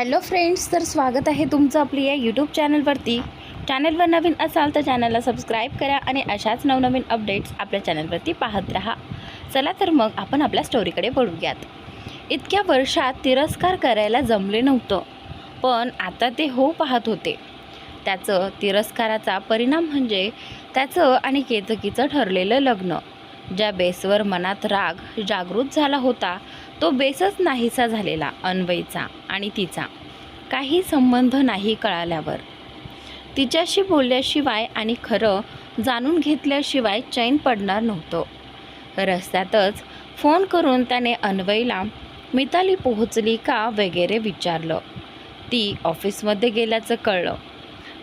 Hello friends तर स्वागत आहे तुमचं आपली या यूट्यूब चॅनलवरती. चॅनलवर नवीन असाल तर चॅनलला सबस्क्राईब करा आणि अशाच नवनवीन अपडेट्स आपल्या चॅनलवरती पाहत राहा. चला तर मग आपण आपल्या स्टोरीकडे वळूयात. इतक्या वर्षात तिरस्कार करायला जमले नव्हतं पण आता ते हो पाहत होते. त्याचं तिरस्काराचा परिणाम म्हणजे त्याचं आणि केतकीचं ठरलेलं लग्न ज्या बेसवर मनात राग जागृत झाला होता तो बेसच नाहीसा झालेला अन्वयचा आणि तिचा. काही संबंध नाही कळाल्यावर. तिच्याशी बोलल्याशिवाय आणि खरं जाणून घेतल्याशिवाय चैन पडणार नव्हतं. रस्त्यातच फोन करून त्याने अन्वयला मिताली पोहोचली का? वगैरे विचारलं. ती ऑफिसमध्ये गेल्याचं कळलं.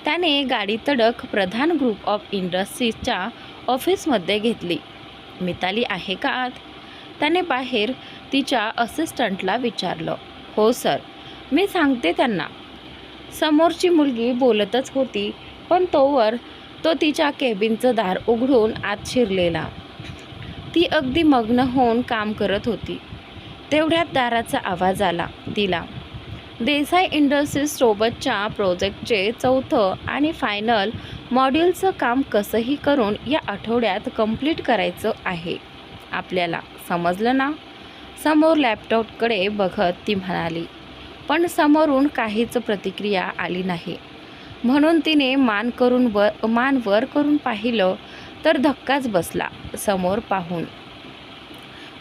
त्याने गाडी तडक प्रधान ग्रुप ऑफ इंडस्ट्रीजच्या ऑफिसमध्ये घेतली. मिताली आहे का आत? त्याने बाहेर तिच्या असिस्टंटला विचारलं. हो सर मी सांगते त्यांना. समोरची मुलगी बोलतच होती पण तोवर तो तिच्या केबिनचं दार उघडून आत शिरलेला. ती अगदी मग्न होऊन काम करत होती. तेवढ्यात दाराचा आवाज आला तिला. देसाई इंडस्ट्रीज सोबतच्या प्रोजेक्टचे चौथं आणि फायनल मॉड्यूलचं काम कसंही करून या आठवड्यात कंप्लीट करायचं आहे. आपल्याला समजलं ना? समोर लॅपटॉपकडे बघत ती म्हणाली पण समोरून काहीच प्रतिक्रिया आली नाही. म्हणून तिने मान करून वर मान वर करून पाहिलं तर धक्काच बसला समोर पाहून.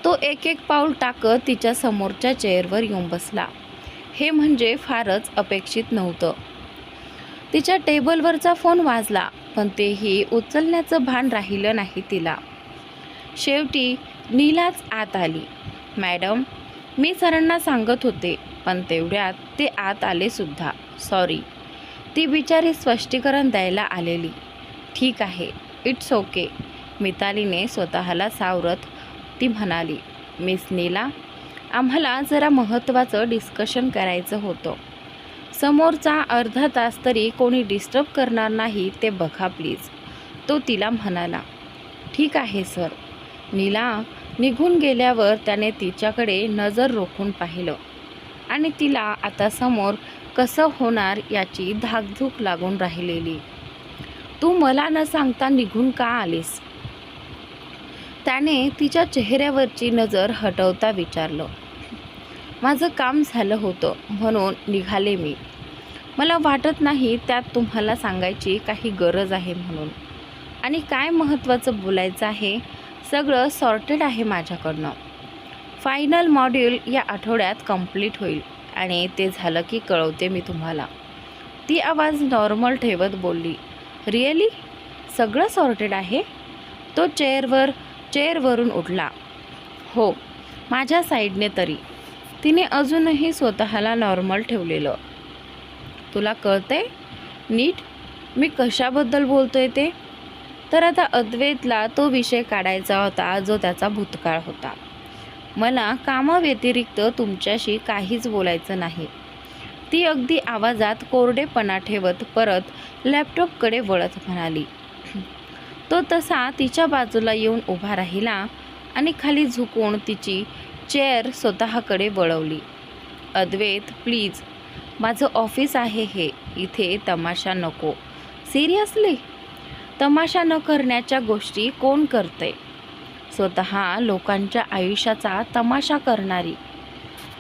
तो एक एक पाऊल टाकत तिच्या समोरच्या चेअरवर येऊन बसला. हे म्हणजे फारच अपेक्षित नव्हतं. तिच्या टेबलवरचा फोन वाजला पण तेही उचलण्याचं भान राहिलं नाही तिला. शेवटी नीलाच आत आली. मॅडम. मी सरांना सांगत होते पण तेवढ्यात ते आत आले सुद्धा. सॉरी. ती बिचारी स्पष्टीकरण द्यायला आलेली. ठीक आहे. It's okay. मितालीने स्वतःला सावरत ती म्हणाली मिस नीला आम्हाला जरा महत्त्वाचं डिस्कशन करायचं होतं. समोरचा अर्धा तास तरी कोणी डिस्टर्ब करणार नाही ते बघा प्लीज तो तिला म्हणाला ठीक आहे सर. नीला निघून गेल्यावर त्याने तिच्याकडे नजर रोखून पाहिलं. आणि तिला आता समोर कसं होणार याची धाकधूक लागून राहिलेली. तू मला न सांगता निघून का आलीस? त्याने तिच्या चेहऱ्यावरची नजर हटवता विचारलं. माझं काम झालं होतं म्हणून निघाले मी. मला वाटत नाही त्यात तुम्हाला सांगायची काही गरज आहे म्हणून. आणि काय महत्त्वाचं बोलायचं आहे सगळं सॉर्टेड आहे माझ्याकडनं. फायनल मॉड्यूल या आठवड्यात कंप्लीट होईल आणि ते झालं की कळवते मी तुम्हाला. ती आवाज नॉर्मल ठेवत बोलली रिअली सगळं सॉर्टेड आहे? तो चेअरवर चेअरवरून उठला. हो माझ्या साईडने तरी. तिने अजूनही स्वतःला नॉर्मल ठेवलेलं. तुला कळतंय? नीट? मी कशाबद्दल बोलतोय ते? तर आता अद्वैतला तो विषय काढायचा होता जो त्याचा भूतकाळ होता. मला कामाव्यतिरिक्त तुमच्याशी काहीच बोलायचं नाही. ती अगदी आवाजात कोरडेपणा ठेवत परत लॅपटॉपकडे वळत म्हणाली. तो तसा तिच्या बाजूला येऊन उभा राहिला आणि खाली झुकून तिची चेअर स्वतःकडे वळवली. अद्वैत प्लीज माझं ऑफिस आहे हे इथे तमाशा नको. सिरियसली? तमाशा न करण्याच्या गोष्टी कोण करते? स्वतः लोकांच्या आयुष्याचा तमाशा करणारी.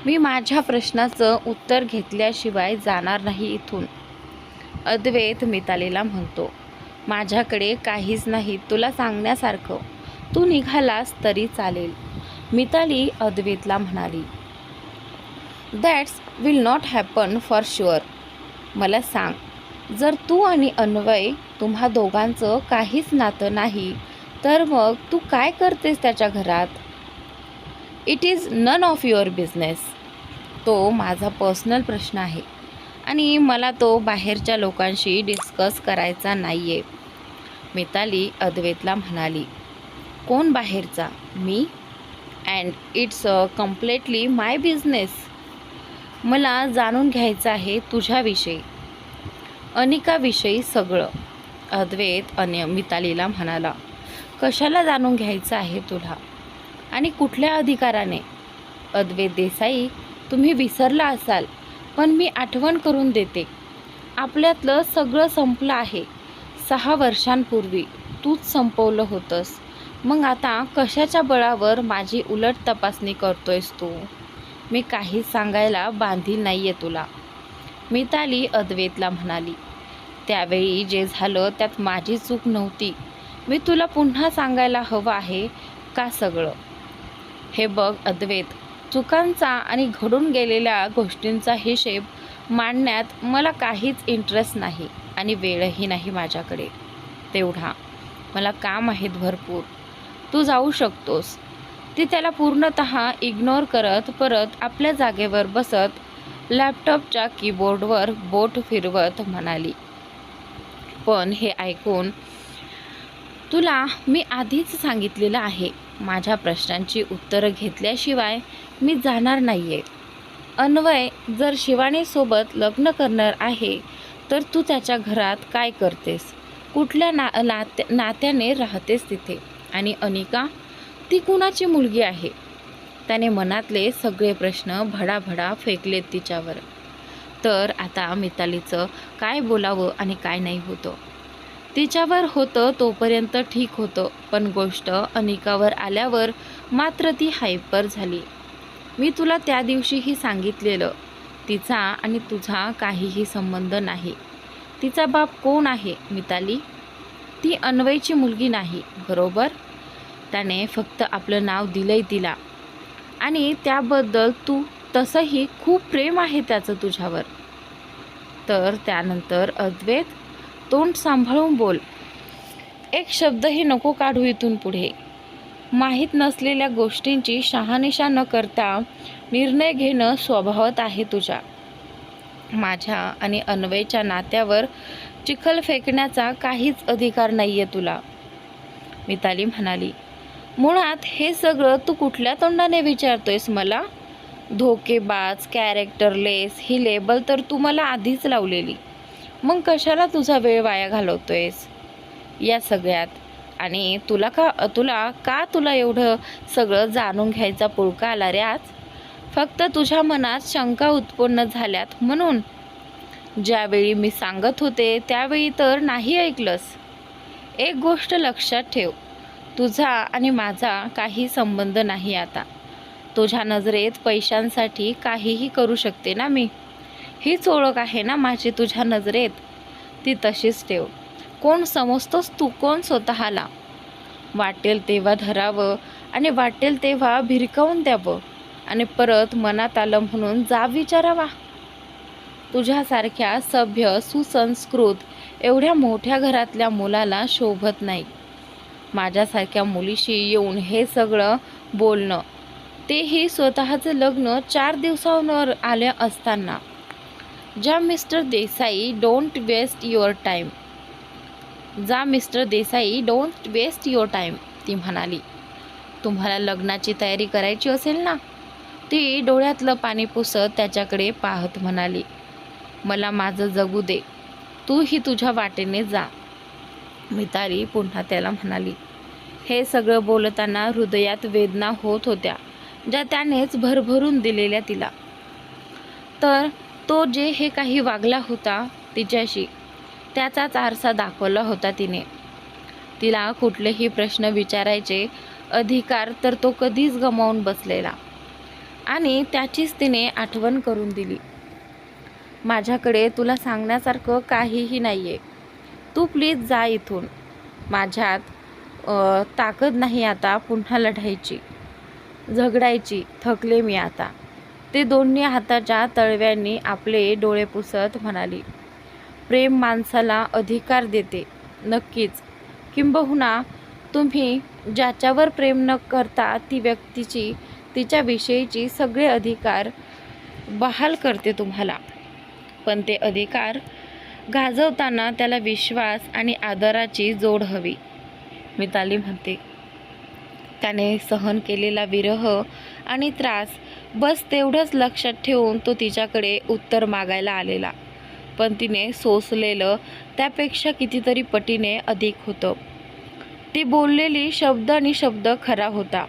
मी माझ्या प्रश्नाचं उत्तर घेतल्याशिवाय जाणार नाही इथून. अद्वैत मितालीला म्हणतो माझ्याकडे काहीच नाही तुला सांगण्यासारखं. तू निघालास तरी चालेल. मिताली अद्वैतला म्हणाली that's will not happen for sure मला सांग. जर तू आणि अन्वय तुम्हा दोघांचं काहीच नातं नाही तर मग तू काय करतेस त्याच्या घरात? It is none of your business तो माझा पर्सनल प्रश्न आहे आणि मला तो बाहेरच्या लोकांशी डिस्कस करायचा नाही आहे मिताली अद्वैतला म्हणाली कोण बाहेरचा? मी? And it's completely my business मला जाणून घ्यायचं आहे तुझ्याविषयी. अनिकाविषयी सगळं. अद्वैत अन्य मितालीला म्हणाला कशाला जाणून घ्यायचं आहे तुला? आणि कुठल्या अधिकाराने? अद्वैत देसाई तुम्ही विसरला असाल पण मी आठवण करून देते. आपल्यातलं सगळं संपलं आहे. सहा वर्षांपूर्वी तूच संपवलं होतंस. मग आता कशाच्या बळावर माझी उलट तपासणी करतोयस तू? मी काही सांगायला बांधील नाही आहे तुला. मिताली अद्वैतला म्हणाली त्यावेळी जे झालं त्यात माझी चूक नव्हती. मी तुला पुन्हा सांगायला हवं आहे का सगळं? हे बघ अद्वैत चुकांचा आणि घडून गेलेल्या गोष्टींचा हिशेब मांडण्यात मला काहीच इंटरेस्ट नाही आणि वेळही नाही माझ्याकडे. तेवढा. मला काम आहेत भरपूर. तू जाऊ शकतोस. ती त्याला पूर्णत इग्नोर करत परत आपल्या जागेवर बसत लॅपटॉपच्या कीबोर्डवर बोट फिरवत म्हणाली. पण हे ऐकून तुला मी आधीच सांगितलेलं आहे. माझ्या प्रश्नांची उत्तरं घेतल्याशिवाय मी जाणार नाही आहे अन्वय जर शिवानीसोबत लग्न करणार आहे तर तू त्याच्या घरात काय करतेस? कुठल्या ना नात्या नात्याने राहतेस तिथे? आणि अनिका ती कुणाची मुलगी आहे? त्याने मनातले सगळे प्रश्न भडाभडा फेकलेत तिच्यावर. तर आता मितालीचं काय बोलावं आणि काय नाही होतं. तिच्यावर होतं तोपर्यंत ठीक होतं पण गोष्ट अनिकावर आल्यावर मात्र ती हायपर झाली. मी तुला त्या दिवशीही सांगितलेलं तिचा आणि तुझा काहीही संबंध नाही. तिचा बाप कोण आहे मिताली? ती अन्वयची मुलगी नाही बरोबर? त्याने फक्त आपलं नाव दिलंय तिला. आणि त्याबद्दल तू तसंही खूप प्रेम आहे त्याचं तुझ्यावर. तर त्यानंतर अद्वैत तोंड सांभाळून बोल. एक शब्दही नको काढू इथून पुढे. माहीत नसलेल्या गोष्टींची शहानिशा न करता निर्णय घेणं स्वभावत आहे तुझ्या माझ्या आणि अन्वयच्या नात्यावर चिखल फेकण्याचा काहीच अधिकार नाही आहे तुला. मिताली म्हणाली मुळात हे सगळं तू कुठल्या तोंडाने विचारतोयस मला? धोकेबाज कॅरेक्टरलेस ही लेबल तर तू मला आधीच लावलेली. मग कशाला तुझा वेळ वाया घालवतोयस? या सगळ्यात. आणि तुला का तुला का तुला एवढं सगळं जाणून घ्यायचा पुळका आला रे आज? फक्त तुझ्या मनात शंका उत्पन्न झाल्यात म्हणून. ज्यावेळी मी सांगत होते त्यावेळी तर नाही ऐकलंस. एक गोष्ट लक्षात ठेव. तुझा आणि माझा काही संबंध नाही आता. तुझ्या नजरेत पैशांसाठी काहीही करू शकते ना मी? हीच ओळख आहे ना माझी तुझ्या नजरेत? ती तशीच ठेव. कोण समजतोस तू? कोण स्वतःला? वाटेल तेव्हा धरावं आणि वाटेल तेव्हा भिरकावून द्यावं आणि परत मनात आलं म्हणून जा विचारावा. तुझ्यासारख्या सभ्य सुसंस्कृत एवढ्या मोठ्या घरातल्या मुलाला शोभत नाही. माझ्यासारख्या मुलीशी येऊन हे सगळं बोलणं तेही स्वतःचं लग्न चार दिवसांवर आले असताना. ज्या mister Desai don't waste your time जा mister Desai don't waste your time ती म्हणाली. तुम्हाला लग्नाची तयारी करायची असेल ना? ती डोळ्यातलं पाणी पुसत त्याच्याकडे पाहत म्हणाली. मला माझं जगू दे. तूही तुझ्या वाटेने जा. मिताली पुन्हा त्याला म्हणाली. हे सगळं बोलताना हृदयात वेदना होत होत्या. ज्या त्यानेच भरभरून दिलेल्या तिला. तर तो जे हे काही वागला होता तिच्याशी त्याचाच आरसा दाखवला होता तिने. तिला कुठलेही प्रश्न विचारायचे अधिकार तर तो कधीच गमावून बसलेला आणि त्याचीच तिने आठवण करून दिली. माझ्याकडे तुला सांगण्यासारखं काहीही नाही आहे तू प्लीज जा इथून. माझ्यात ताकद नाही आता पुन्हा लढायची. झगडायची थकले मी आता. ते दोन्ही हाताच्या तळव्यांनी आपले डोळे पुसत म्हणाली प्रेम माणसाला अधिकार देते नक्कीच. किंबहुना तुम्ही ज्याच्यावर प्रेम न करता ती व्यक्तीची तिच्याविषयीची सगळे अधिकार बहाल करते तुम्हाला. पण ते अधिकार गाजवताना त्याला विश्वास आणि आदराची जोड हवी. मिताली म्हणते त्याने सहन केलेला विरह आणि त्रास बस तेवढंच लक्षात ठेवून तो तिच्याकडे उत्तर मागायला आलेला. पण तिने सोसलेलं त्यापेक्षा कितीतरी पटीने अधिक होतं. ती बोललेली शब्द आणि शब्द खरा होता.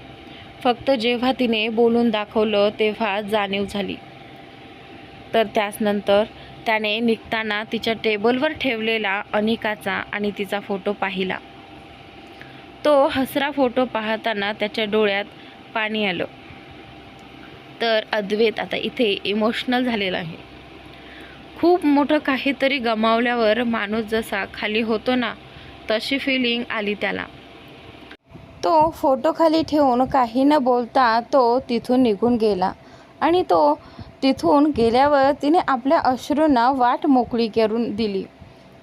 फक्त जेव्हा तिने बोलून दाखवलं तेव्हा जाणीव झाली. तर त्याचनंतर त्याने निघताना तिच्या टेबलवर ठेवलेला अनिकाचा आणि तिचा फोटो पाहिला. तो हसरा फोटो पाहताना त्याच्या डोळ्यात पाणी आलं. तर अद्वैत आता इथे इमोशनल झालेला आहे. खूप मोठं काहीतरी गमावल्यावर माणूस जसा खाली होतो ना तशी फिलिंग आली त्याला. तो फोटो खाली ठेवून काही न बोलता तो तिथून निघून गेला आणि तो तिथून गेल्यावर तिने आपल्या अश्रूंना वाट मोकळी करून दिली.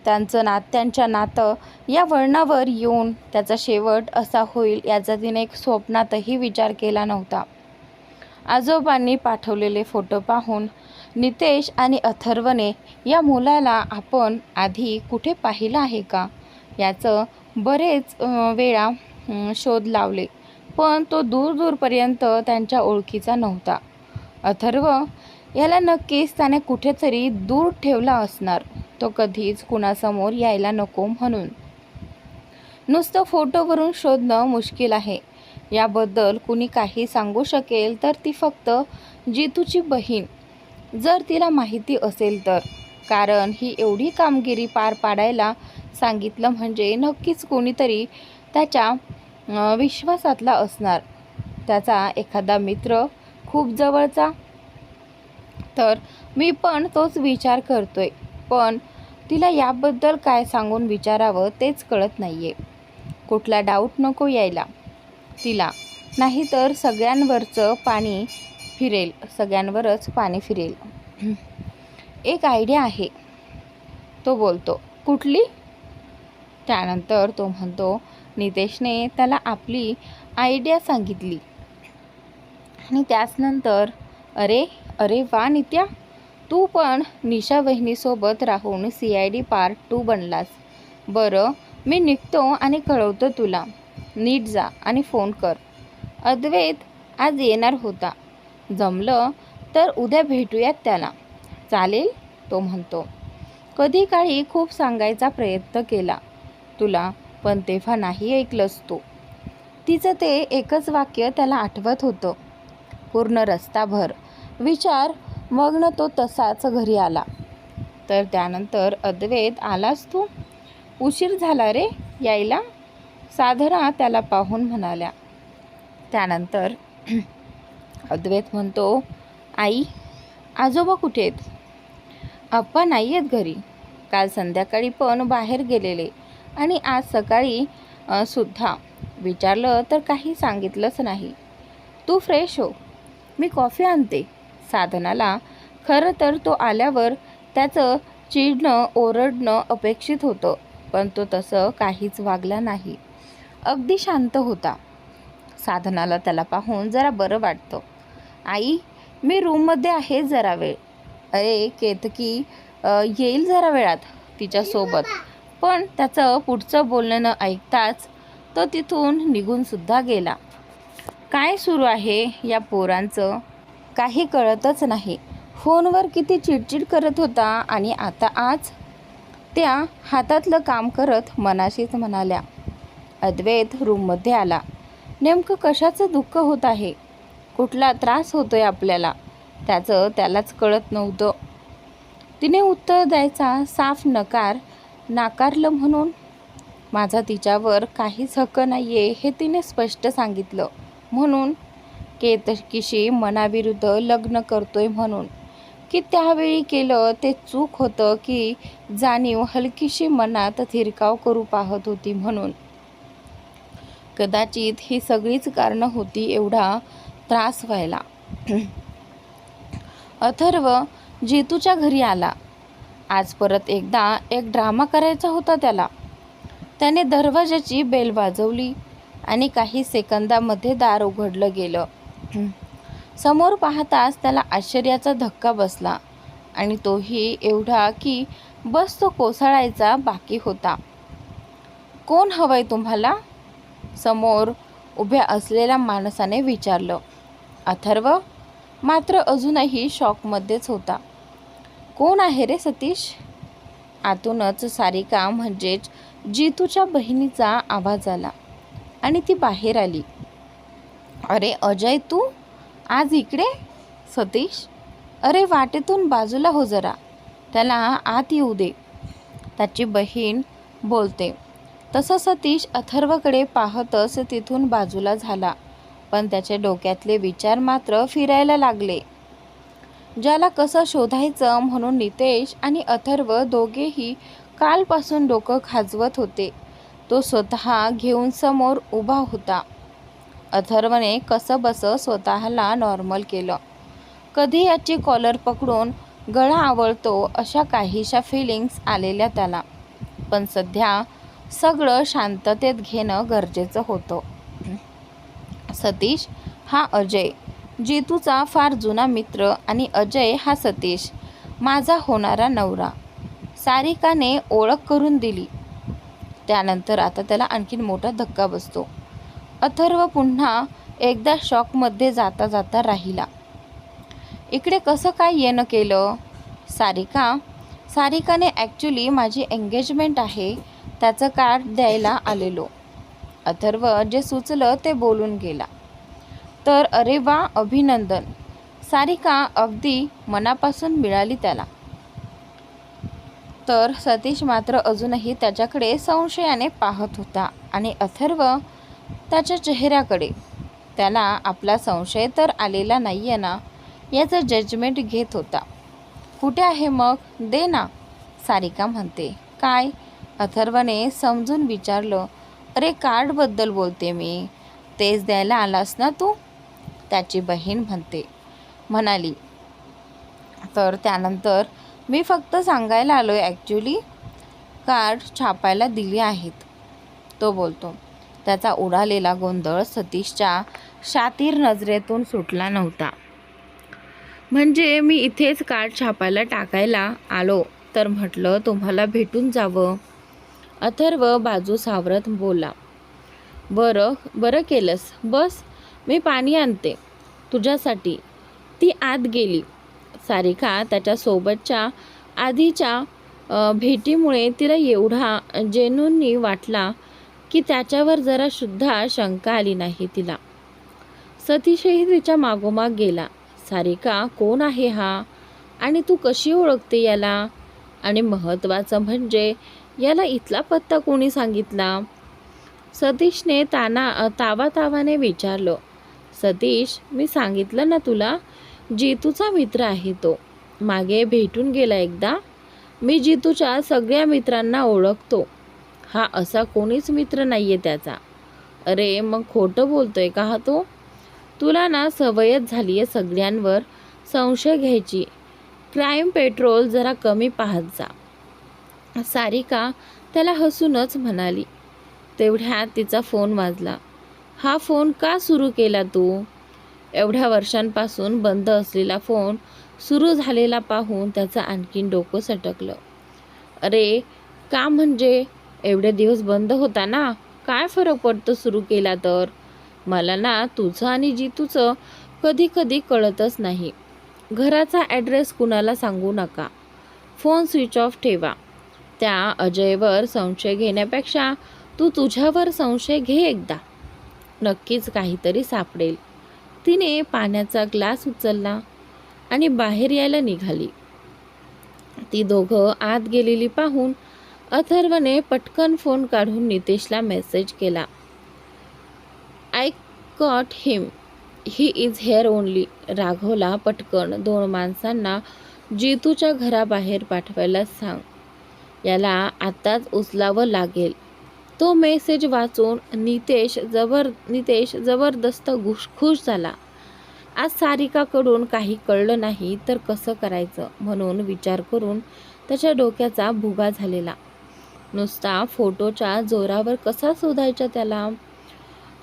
त्यांचं नात त्यांच्या नातं या वळणावर येऊन त्याचा शेवट असा होईल याचा तिने एक स्वप्नातही विचार केला नव्हता. आजोबांनी पाठवलेले फोटो पाहून नितेश आणि अथर्वने या मुलाला आपण आधी कुठे पाहिलं आहे का? याचं बरेच वेळा शोध लावले पण तो दूर दूरपर्यंत त्यांच्या ओळखीचा नव्हता. अथर्व याला नक्कीच त्याने कुठेतरी दूर ठेवला असणार. तो कधीच कुणासमोर यायला नको म्हणून. नुसतं फोटोवरून शोधणं मुश्किल आहे. याबद्दल कुणी काही सांगू शकेल तर ती फक्त जितूची बहीण. जर तिला माहिती असेल तर. कारण ही एवढी कामगिरी पार पाडायला सांगितलं म्हणजे नक्कीच कोणीतरी त्याच्या विश्वासातला असणार. त्याचा एखादा मित्र खूप जवळचा. तर मी पण तोच विचार करतोय. पण तिला याबद्दल काय सांगून विचारावं तेच कळत नाहीये. कुठला डाऊट नको यायला. तिला नाहीतर सगळ्यांवरचं पाणी फिरेल सगळ्यांवरच पाणी फिरेल. एक आयडिया आहे. तो बोलतो कुठली? त्यानंतर तो म्हणतो नितेशने त्याला आपली आयडिया सांगितली. आणि त्याचनंतर अरे अरे वा नित्या! तू पण निशा वहिनीसोबत राहून C I D part two बनलास. बरं मी निघतो आणि कळवतो तुला. नीट जा आणि फोन कर. अद्वैत आज येणार होता. जमलं तर उद्या भेटूयात त्याला. चालेल? तो म्हणतो. कधी काळी खूप सांगायचा प्रयत्न केला. तुला पण तेव्हा नाही ऐकलंस तू. तिचं ते एकच वाक्य त्याला आठवत होतं. पूर्ण रस्ताभर. विचार मग न तो तसाच घरी आला. तर त्यानंतर अद्वैत आलास तू? उशीर झाला रे यायला? साधना त्याला पाहून म्हणाल्या. त्यानंतर अद्वैत म्हणतो आई आजोबा कुठे आहेत? आप्पा नाही आहेत घरी. काल संध्याकाळी पण बाहेर गेलेले आणि आज सकाळी सुद्धा. विचारलं तर काही सांगितलंच नाही. तू फ्रेश हो. मी कॉफी आणते. साधनाला. खरं तर तो आल्यावर त्याचं चिडणं ओरडणं अपेक्षित होतं पण तो तसं काहीच वागला नाही. अगदी शांत होता. साधनाला त्याला पाहून जरा बरं वाटतं. आई मी रूममध्ये आहे जरा वेळ. अरे केतकी येईल जरा वेळात तिच्यासोबत. पण त्याचं पुढचं बोलणं न ऐकताच तो तिथून निघूनसुद्धा गेला. काय सुरू आहे या पोरांचं? काही कळतच नाही. फोनवर किती चिडचिड करत होता आणि आता आज? त्या हातातलं काम करत मनाशीच म्हणाल्या अद्वैत रूममध्ये आला. नेमकं कशाचं दुःख होत आहे? कुठला त्रास होतोय आपल्याला? त्याचं त्यालाच कळत नव्हतं. तिने उत्तर द्यायचा साफ नकार नाकारलं म्हणून माझा तिच्यावर काहीच हक्क नाही आहे हे तिने स्पष्ट सांगितलं. म्हणून केतकीशी मनाविरुद्ध लग्न करतोय म्हणून. की त्यावेळी केलं ते चूक होतं की जाणीव हलकीशी मनात थिरकाव करू पाहत होती म्हणून. कदाचित ही सगळीच कारणं होती एवढा त्रास व्हायला. अथर्व जितूच्या घरी आला. आज परत एकदा एक ड्रामा करायचा होता त्याला. त्याने दरवाजाची बेल वाजवली आणि काही सेकंदामध्ये दार उघडलं गेलं. समोर पाहताच त्याला आश्चर्याचा धक्का बसला आणि तोही एवढा की बस तो कोसळायचा बाकी होता. कोण हवंय तुम्हाला? समोर उभ्या असलेल्या माणसाने विचारलं. अथर्व? मात्र अजूनही शॉकमध्येच होता. कोण आहे रे सतीश? आतूनच सारिका म्हणजेच जितूच्या बहिणीचा आवाज आला आणि ती बाहेर आली. अरे अजय तू? आज इकडे? सतीश? अरे वाटेतून बाजूला हो जरा. त्याला आत येऊ दे. त्याची बहीण बोलते. तसं सतीश अथर्वकडे पाहतच तिथून बाजूला झाला. पण त्याच्या डोक्यातले विचार मात्र फिरायला लागले. ज्याला कसं शोधायचं म्हणून नितेश आणि अथर्व दोघेही कालपासून डोकं खाजवत होते. तो स्वतः घेऊन समोर उभा होता. अथर्वने कसंबसं स्वतःला नॉर्मल केलं. कधी याची कॉलर पकडून गळा आवळतो अशा काहीशा फिलिंग्स आलेल्या त्याला. पण सध्या सगळं शांततेत घेणं गरजेचं होतं. सतीश हा अजय. जितूचा फार जुना मित्र आणि अजय हा सतीश. माझा होणारा नवरा. सारिकाने ओळख करून दिली. त्यानंतर आता त्याला आणखीन मोठा धक्का बसतो. अथर्व पुन्हा एकदा शॉकमध्ये जाता जाता राहिला. इकडे कसं काय येणं केलं? सारिका सारिकाने ॲक्च्युली माझी एंगेजमेंट आहे त्याचं कार्ड द्यायला आलेलो. अथर्व जे सुचलं ते बोलून गेला. तर अरे वा अभिनंदन. सारिका अगदी मनापासून मिळाली त्याला. तर सतीश मात्र अजूनही त्याच्याकडे संशयाने पाहत होता आणि अथर्व त्याच्या चेहऱ्याकडे. त्याला आपला संशय तर आलेला नाही आहे ना याचं जजमेंट घेत होता. कुठे आहे मग? दे ना सारिका म्हणते. काय? अथर्वने समजून विचारलं. अरे कार्डबद्दल बोलते मी. तेच द्यायला आलास ना तू? त्याची बहीण म्हणते. म्हणाली तर त्यानंतर मी फक्त सांगायला आलो आहे ॲक्च्युली कार्ड छापायला दिली आहेत. तो बोलतो त्याचा उडालेला गोंधळ सतीशच्या शातीर नजरेतून सुटला नव्हता. म्हणजे मी इथेच कार्ड छापायला टाकायला आलो तर म्हटलं तुम्हाला भेटून जावं. अथर्व बाजू सावरत बोला बरं बरं केलंस. बस मी पाणी आणते. तुझ्यासाठी. ती आत गेली. सारिका त्याच्यासोबतच्या आधीच्या भेटीमुळे तिला एवढा जेनूंनी वाटला की त्याच्यावर जरा सुद्धा शंका आली नाही तिला. सतीशही तिच्या मागोमाग गेला. सारिका कोण आहे हा? आणि तू कशी ओळखते याला? आणि महत्त्वाचं म्हणजे याला इथला पत्ता कोणी सांगितला? सतीशने ताना तावा तावाने विचारलं सतीश मी सांगितलं ना तुला जितूचा मित्र आहे तो. मागे भेटून गेला एकदा. मी जितूच्या सगळ्या मित्रांना ओळखतो. हा असा कोणीच मित्र नाही आहे त्याचा. अरे मग खोटं बोलतोय का हा तो? तुला ना सवयच झाली आहे सगळ्यांवर संशय घ्यायची. क्राईम पेट्रोल जरा कमी पाहत जा. सारिका त्याला हसूनच म्हणाली. तेवढ्यात तिचा फोन वाजला. हा फोन का सुरू केला तू? एवढ्या वर्षांपासून बंद असलेला फोन सुरू झालेला पाहून त्याचं आणखीन डोकं सटकलं. अरे का म्हणजे? एवढे दिवस बंद होता ना काय फरक पडतो सुरू केला तर? मला ना तुझं आणि जितूचं कधी कधी कळतच नाही. घराचा ॲड्रेस कुणाला सांगू नका. फोन स्विच ऑफ ठेवा. त्या अजयवर संशय घेण्यापेक्षा तू तुझ्यावर संशय घे एकदा. नक्कीच काहीतरी सापडेल. तिने पाण्याचा ग्लास उचलला आणि बाहेर यायला निघाली. ती दोघं आत गेलेली पाहून अथर्वने पटकन फोन काढून नितेशला मेसेज केला. I caught him he is here only राघवला पटकन दोन माणसांना जितूच्या घराबाहेर पाठवायला सांग. याला आत्ताच उचलावं लागेल. तो मेसेज वाचून नितेश जबर नितेश जबरदस्त घुसखुश खुश झाला. आज सारिकाकडून काही कळलं नाही तर कसं करायचं? म्हणून विचार करून त्याच्या डोक्याचा भुगा झालेला. नुसता फोटोच्या जोरावर कसा शोधायचा त्याला?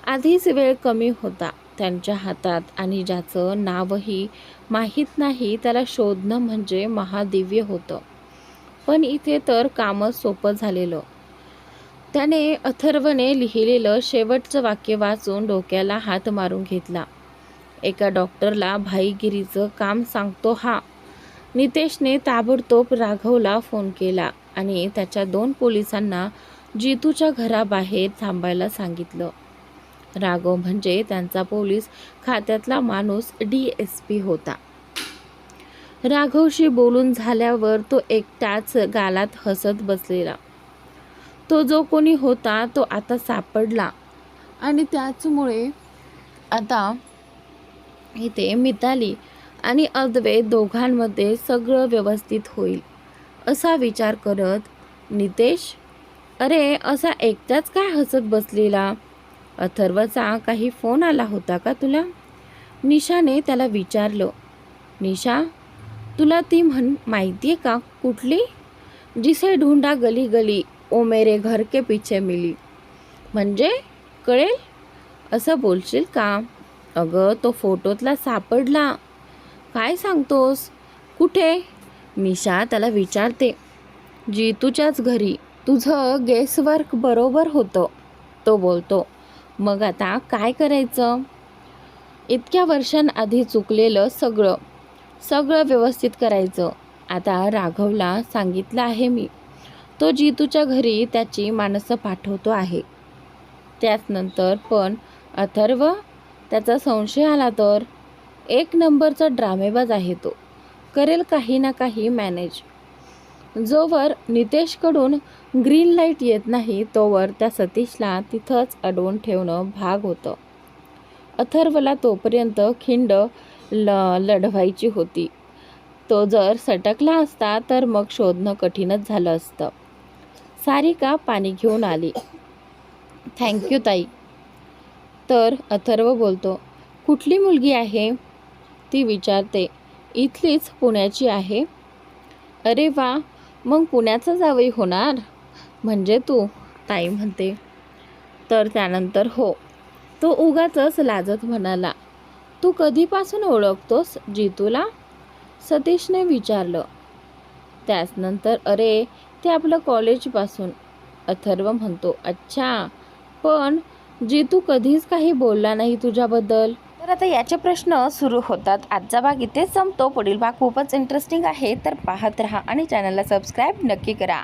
आधीच वेळ कमी होता त्यांच्या हातात आणि ज्याचं नावही माहीत नाही त्याला शोधणं म्हणजे महादिव्य होतं. पण इथे तर कामच सोपं झालेलं. त्याने अथर्वने लिहिलेलं शेवटचं वाक्य वाचून डोक्याला हात मारून घेतला. एका डॉक्टरला भाईगिरीचं काम सांगतो हा. नितेशने ताबडतोब राघवला फोन केला आणि त्याच्या दोन पोलिसांना जितूच्या घराबाहेर थांबायला सांगितलं. राघव म्हणजे त्यांचा पोलीस खात्यातला माणूस डी एस पी होता. राघवशी बोलून झाल्यावर तो एकटाच गालात हसत बसलेला. तो जो कोणी होता तो आता सापडला आणि त्याचमुळे आता इथे मिताली आणि अद्वैत दोघांमध्ये सगळं व्यवस्थित होईल असा विचार करत नितेश अरे असा एकटाच काय हसत बसलेला? अथर्वचा काही फोन आला होता का तुला? निशाने त्याला विचारलं. निशा तुला ती म्हण माहिती आहे का? कुठली? जिसे ढूंढा गली गली ओ मेरे घर के पीछे मिली. म्हणजे? कळेल? असं बोलशील का? अगं तो फोटोतला सापडला. काय सांगतोस? कुठे? मिशा त्याला विचारते. जीतूच्याच घरी. तुझं गेसवर्क बरोबर होतं तो बोलतो. मग आता काय करायचं? इतक्या वर्षांआधी चुकलेलं सगळं सगळं व्यवस्थित करायचं. आता राघवला सांगितलं आहे मी. तो जीतूच्या घरी त्याची माणसं पाठवतो आहे. त्याचनंतर पण अथर्व? त्याचा संशय आला तर? एक नंबरचा ड्रामेबाज आहे तो. करेल काही ना काही मॅनेज. जोवर नितेशकडून ग्रीन लाइट येत नाही तोवर त्या सतीशला तिथंच अडवून ठेवणं भाग होतं. अथर्वला तोपर्यंत खिंड ल लढवायची होती. तो जर सटकला असता तर मग शोधणं कठीणच झालं असतं. सारिका पाणी घेऊन आली. थँक्यू ताई. तर अथर्व बोलतो कुठली मुलगी आहे? ती विचारते इथलीच पुण्याची आहे? अरे वा मग पुण्याचा जावई होणार? म्हणजे तू? ताई म्हणते. तर त्यानंतर हो. तो उगाच लाजत म्हणाला तू कधीपासून ओळखतोस जितूला? सतीशने विचारलं. त्याचनंतर अरे ते आपलं कॉलेजपासून. अथर्व म्हणतो अच्छा पण जितू कधीच काही बोलला नाही तुझ्याबद्दल? तर आता याचे प्रश्न सुरू होतात. आजचा भाग इथेच संपतो. पुढील भाग खूपच इंटरेस्टिंग आहे. तर पाहत राहा आणि चॅनलला सबस्क्राईब नक्की करा.